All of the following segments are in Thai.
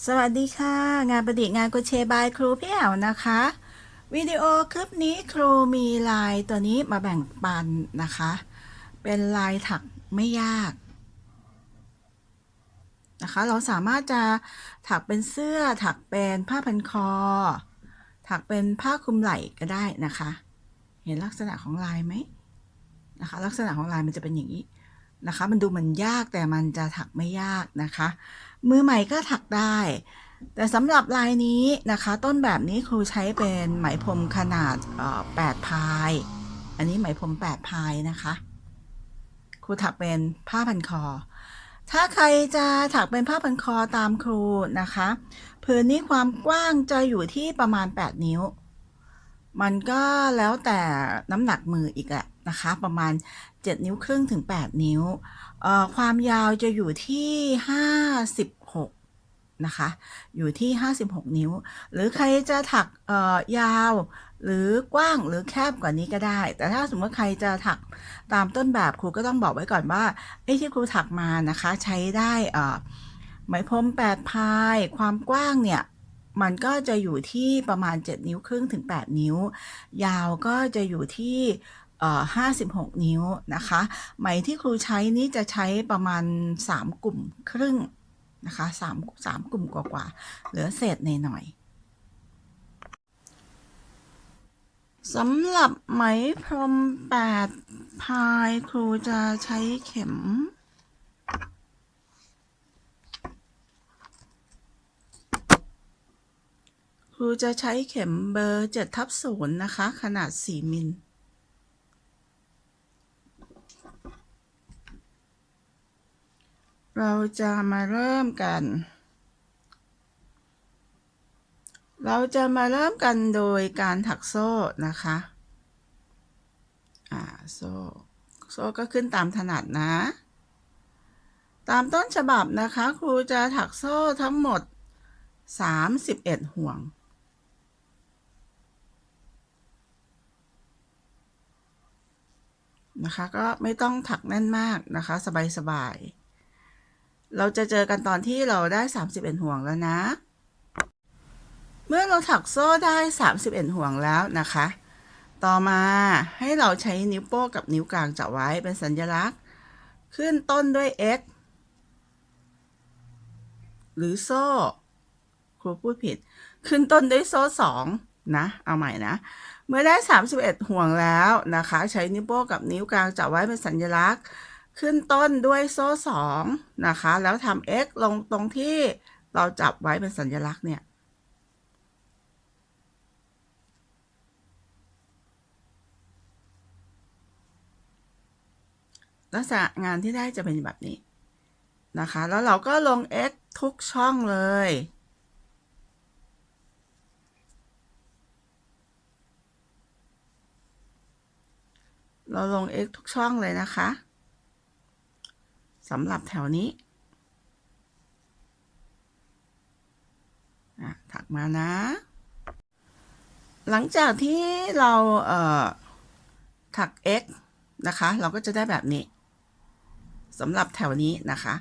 สวัสดีค่ะ งานประดิษฐ์งานกุเชบายครูพี่แอ๋วนะคะ วิดีโอคลิปนี้ครูมีลายตัวนี้มาแบ่งปันนะคะ เป็นลายถักไม่ยากนะคะ เราสามารถจะถักเป็นเสื้อถักเป็นผ้าพันคอ ถักเป็นผ้าคลุมไหล่ก็ได้นะคะ เห็นลักษณะของลายไหมนะคะ ลักษณะของลายมันจะเป็นอย่างนี้นะคะ มันดูเหมือนยากแต่มันจะถักไม่ยากนะคะ มือใหม่ก็ถักได้ แต่สำหรับลายนี้นะคะ ต้นแบบนี้ครูใช้เป็นไหมพรมขนาดเอ่อ8พาย อันนี้ไหมพรม8พายนะคะ ครูถักเป็นผ้าพันคอ ถ้าใครจะถักเป็นผ้าพันคอตามครูนะคะผืนนี้ความกว้างจะอยู่ที่ประมาณ 8 นิ้ว มันก็แล้วแต่น้ำหนักมืออีกแหละนะคะ ประมาณ 7 นิ้วครึ่งถึง 8 นิ้ว ความยาวจะอยู่ที่ 56 นะคะ อยู่ที่ 56 นิ้ว หรือใครจะถักยาวหรือกว้างหรือแคบกว่านี้ก็ได้ แต่ถ้าสมมติใครจะถักตามต้นแบบครูก็ต้องบอกไว้ก่อนว่าไอ้ที่ครูถักมานะคะ ใช้ได้ไหมพรม8พาย ความกว้างเนี่ยมันก็จะอยู่ที่ประมาณ 7 นิ้วครึ่งถึง 8 นิ้ว ยาวก็จะอยู่ที่ 56 นิ้วนะคะ ไหมที่ครูใช้นี้จะใช้ประมาณ 3 กลุ่มครึ่งนะคะ3 3กลุ่มกว่าๆเหลือเศษหน่อยๆสำหรับไหมพรม 8 พายครูจะใช้เข็มครูจะใช้เข็มเบอร์7ทับ0นะคะ ขนาด 4 มิล เราจะมาเริ่มกัน เราจะมาเริ่มกันโดยการถักโซ่นะคะ อ่า โซ่ โซ่ก็ขึ้นตามถนัดนะ ตามต้นฉบับนะคะ ครูจะถักโซ่ทั้งหมด 31 ห่วง นะคะ ก็ไม่ต้องถักแน่นมากนะคะ สบายๆ เราจะเจอกันตอนที่เราได้ 31 ห่วงแล้วนะ เมื่อเราถักโซ่ได้ 31 ห่วงแล้วนะคะ ต่อมาให้เราใช้นิ้วโป้งกับนิ้วกลางจับไว้เป็นสัญลักษณ์ ขึ้นต้นด้วย x หรือโซ่ครูพูดผิด ขึ้นต้นด้วยโซ่สองนะ เอาใหม่นะ เมื่อได้ 31 ห่วงแล้วนะคะ ใช้นิ้วโป้งกับนิ้วกลางจับไว้เป็นสัญลักษณ์ ขึ้นต้นด้วยโซ่สองนะคะ แล้วทำ x ลงตรงที่เราจับไว้เป็นสัญลักษณ์เนี่ย ลักษณะงานที่ได้จะเป็นแบบนี้นะคะ แล้วเราก็ลง x ทุกช่องเลย เราลง x ทุกช่องเลยนะคะ สำหรับแถวนี้ถักมานะ หลังจากที่เราเถัก x นะคะ เราก็จะได้แบบนี้สำหรับแถวนี้นะคะ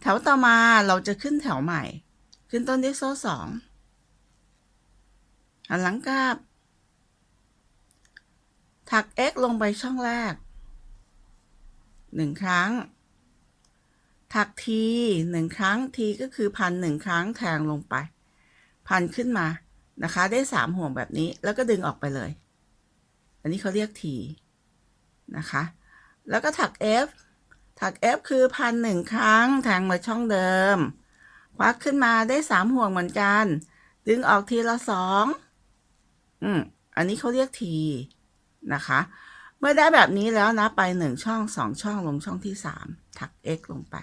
แถวต่อมาเราจะขึ้นแถวใหม่ ขึ้นต้นด้วยโซ่สองหันหลังกลับ ถัก x ลงไปช่องแรกหนึ่งครั้ง ถัก t หนึ่งครั้ง t ก็คือพันหนึ่งครั้งแทงลงไป พันขึ้นมานะคะ ได้สามห่วงแบบนี้แล้วก็ดึงออกไปเลย อันนี้เขาเรียก t นะคะ แล้วก็ถัก f ถัก f คือพันหนึ่งครั้งแทงมาช่องเดิมควักขึ้นมาได้สามห่วงเหมือนกัน ดึงออกทีละสองอืมอันนี้เขาเรียก t นะคะ เมื่อได้แบบนี้แล้วนะไปหนึ่งช่องสองช่องลงช่องที่สามถัก x ลงไป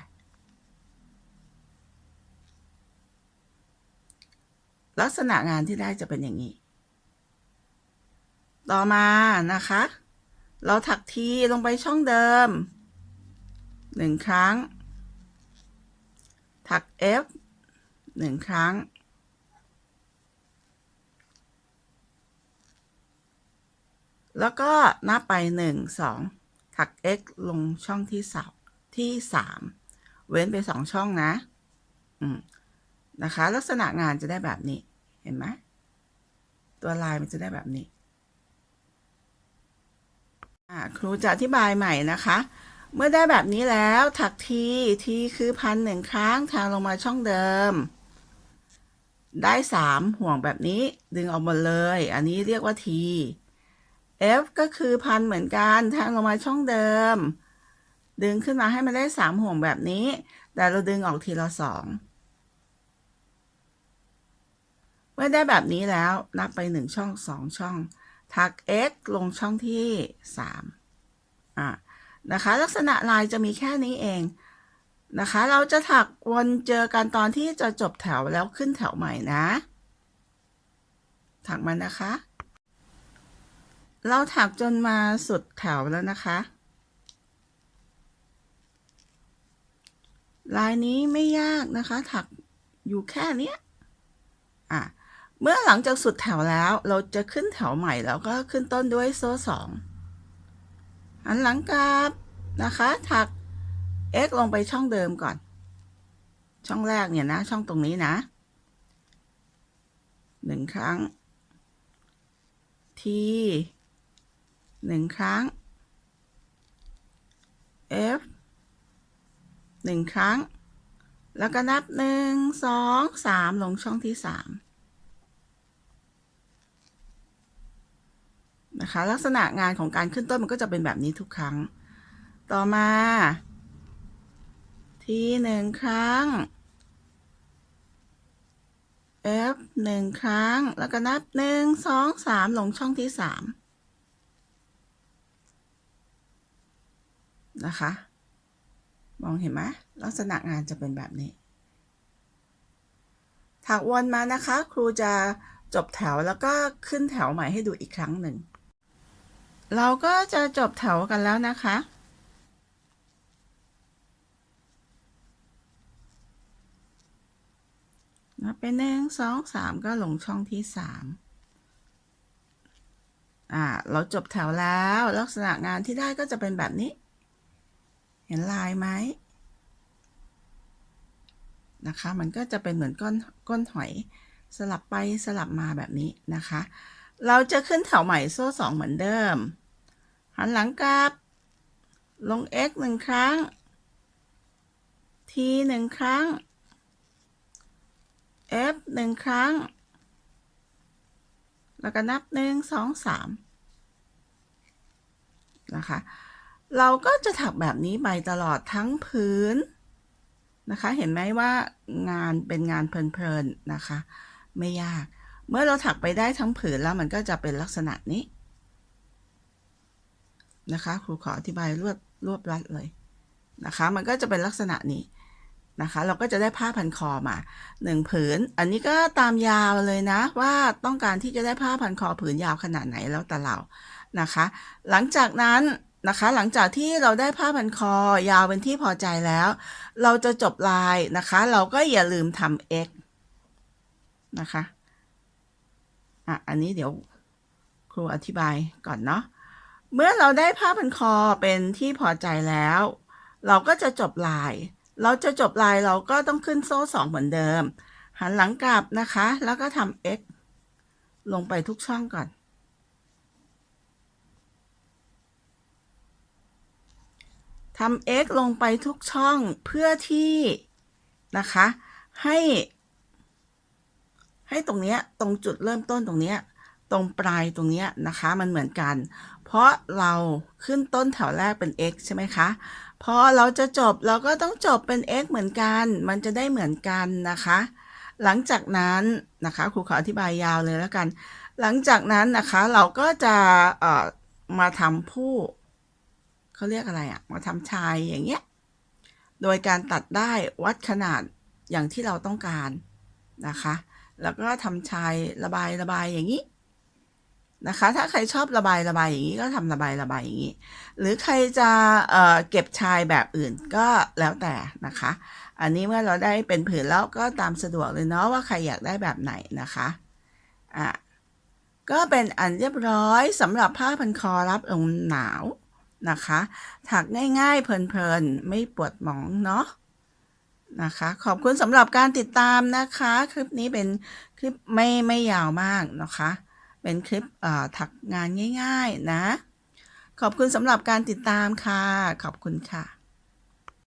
ลักษณะงานที่ได้จะเป็นอย่างนี้ ต่อมานะคะ เราถักทีลงไปช่องเดิมหนึ่งครั้ง ถัก F หนึ่งครั้ง แล้วก็หนับไปหนึ่งสองถัก x ลงช่องที่สามที่สามเว้นไปสองช่องนะ อืม นะคะ ลักษณะงานจะได้แบบนี้ เห็นไหมตัวลายมันจะได้แบบนี้ครูจะอธิบายใหม่นะคะ เมื่อได้แบบนี้แล้วถักทีทีคือพันหนึ่งครั้งแทงลงมาช่องเดิม ได้สามห่วงแบบนี้ดึงออกหมดเลย อันนี้เรียกว่าทีเอฟก็คือพันเหมือนกันแทงลงมาช่องเดิม ดึงขึ้นมาให้มันได้สามห่วงแบบนี้ แต่เราดึงออกทีละง เมื่อได้แบบนี้แล้วนับไปหนึ่งช่องสองช่องถัก x ลงช่องที่สามอะนะคะ ลักษณะลายจะมีแค่นี้เองนะคะ เราจะถักวนเจอกันตอนที่จะจบแถวแล้วขึ้นแถวใหม่นะ ถักมันนะคะ เราถักจนมาสุดแถวแล้วนะคะ ลายนี้ไม่ยากนะคะ ถักอยู่แค่เนี้ยอะ เมื่อหลังจากสุดแถวแล้วเราจะขึ้นแถวใหม่แล้วก็ขึ้นต้นด้วยโซ่สองหันหลังกลับนะคะถัก x ลงไปช่องเดิมก่อน ช่องแรกเนี่ยนะ ช่องตรงนี้นะหนึ่งครั้ง t หนึ่งครั้ง f หนึ่งครั้ง แล้วก็นับหนึ่งสองสามลงช่องที่สาม นะคะ ลักษณะงานของการขึ้นต้นมันก็จะเป็นแบบนี้ทุกครั้ง ต่อมา ทีหนึ่งครั้ง f หนึ่งครั้ง แล้วก็นับหนึ่งสองสามลงช่องที่สามนะคะ มองเห็นไหมลักษณะงานจะเป็นแบบนี้ ถักวนมานะคะ ครูจะจบแถวแล้วก็ขึ้นแถวใหม่ให้ดูอีกครั้งหนึ่ง เราก็จะจบแถวกันแล้วนะคะนับไปหนึ่งสองสามก็ลงช่องที่สามอ่า เราจบแถวแล้ว ลักษณะงานที่ได้ก็จะเป็นแบบนี้ เห็นลายไหมนะคะ มันก็จะเป็นเหมือนก้อนก้นหอยสลับไปสลับมาแบบนี้นะคะ เราจะขึ้นแถวใหม่โซ่สองเหมือนเดิม หันหลังกลับ ลง x หนึ่งครั้ง t หนึ่งครั้ง f หนึ่งครั้ง แล้วก็นับหนึ่งสองสามนะคะ เราก็จะถักแบบนี้ไปตลอดทั้งพื้นนะคะ เห็นไหมว่างานเป็นงานเพลินๆนะคะ ไม่ยาก เมื่อเราถักไปได้ทั้งผืนแล้วมันก็จะเป็นลักษณะนี้ นะคะ ครูขออธิบายรวบรวบรัดเลยนะคะ มันก็จะเป็นลักษณะนี้นะคะ เราก็จะได้ผ้าพันคอมาหนึ่งผืน อันนี้ก็ตามยาวเลยนะ ว่าต้องการที่จะได้ผ้าพันคอผืนยาวขนาดไหนแล้วแต่เรานะคะ หลังจากนั้นนะคะ หลังจากที่เราได้ผ้าพันคอยาวเป็นที่พอใจแล้ว เราจะจบลายนะคะ เราก็อย่าลืมทำ x นะคะ อะอันนี้เดี๋ยวครูอธิบายก่อนเนาะเมื่อเราได้ผ้าพันคอเป็นที่พอใจแล้ว เราก็จะจบลาย เราจะจบลายเราก็ต้องขึ้นโซ่สองเหมือนเดิม หันหลังกลับนะคะ แล้วก็ทำ x ลงไปทุกช่องก่อนทำ x ลงไปทุกช่องเพื่อที่นะคะ ให้ ให้ตรงเนี้ยตรงจุดเริ่มต้นตรงเนี้ยตรงปลายตรงเนี้ยนะคะมันเหมือนกัน เพราะเราขึ้นต้นแถวแรกเป็น x ใช่ไหมคะพอเราจะจบเราก็ต้องจบเป็น x เหมือนกัน มันจะได้เหมือนกันนะคะ หลังจากนั้นนะคะครูขออธิบายยาวเลยแล้วกัน หลังจากนั้นนะคะเราก็จะเอ่อมาทำผู้เขาเรียกอะไรอะมาทำชายอย่างเงี้ยโดยการตัดได้วัดขนาดอย่างที่เราต้องการนะคะ แล้วก็ทำชายระบายระบายอย่างนี้นะคะ ถ้าใครชอบระบายระบายอย่างนี้ก็ทำระบายระบายอย่างนี้ หรือใครจะเเก็บชายแบบอื่นก็แล้วแต่นะคะ อันนี้เมื่อเราได้เป็นผืนแล้วก็ตามสะดวกเลยเนาะว่าใครอยากได้แบบไหนนะคะอะก็เป็นอันเรียบร้อยสำหรับผ้าพันคอรับลมหนาวนะคะ ถักง่ายๆเพลินๆ ไม่ปวดหมองเนาะ นะคะ ขอบคุณสำหรับการติดตามนะคะ คลิปนี้เป็นคลิปไม่ไม่ยาวมากนะคะ เป็นคลิปถักงานง่าย ๆ นะ ขอบคุณสำหรับการติดตามค่ะ ขอบคุณค่ะ